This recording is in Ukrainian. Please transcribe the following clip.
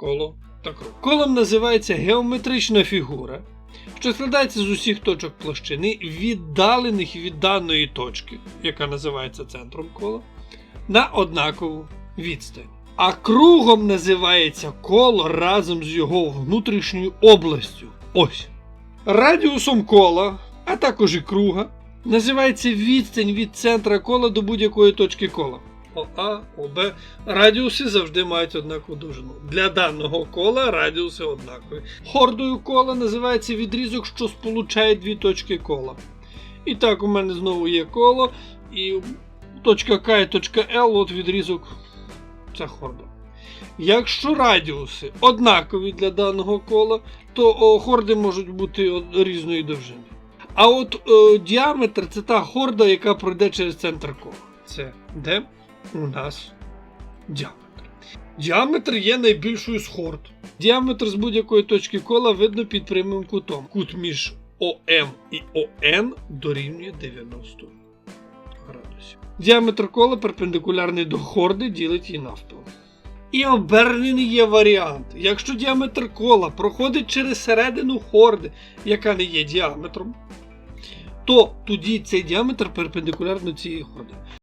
коло та круг. Колом називається геометрична фігура, що складається з усіх точок площини, віддалених від даної точки, яка називається центром кола, на однакову відстань. А кругом називається коло разом з його внутрішньою областю. Ось. Радіусом кола, а також і круга, називається відстань від центра кола до будь-якої точки кола. ОА, ОБ. Радіуси завжди мають однакову довжину. Для даного кола радіуси однакові. Хордою кола називається відрізок, що сполучає дві точки кола. І так, у мене знову є коло, і точка К і точка Л, от відрізок. Це хорда. Якщо радіуси однакові для даного кола, то хорди можуть бути різної довжини. А от е, діаметр це та хорда, яка пройде через центр кола. Це де у нас діаметр. Діаметр є найбільшою з хорд. Діаметр з будь-якої точки кола видно під прямим кутом. Кут між ОМ і ОН дорівнює 90 градусів. Діаметр кола перпендикулярний до хорди ділить її навпіл. І обернений є варіант. Якщо діаметр кола проходить через середину хорди, яка не є діаметром, то тоді цей діаметр перпендикулярно цієї хорди.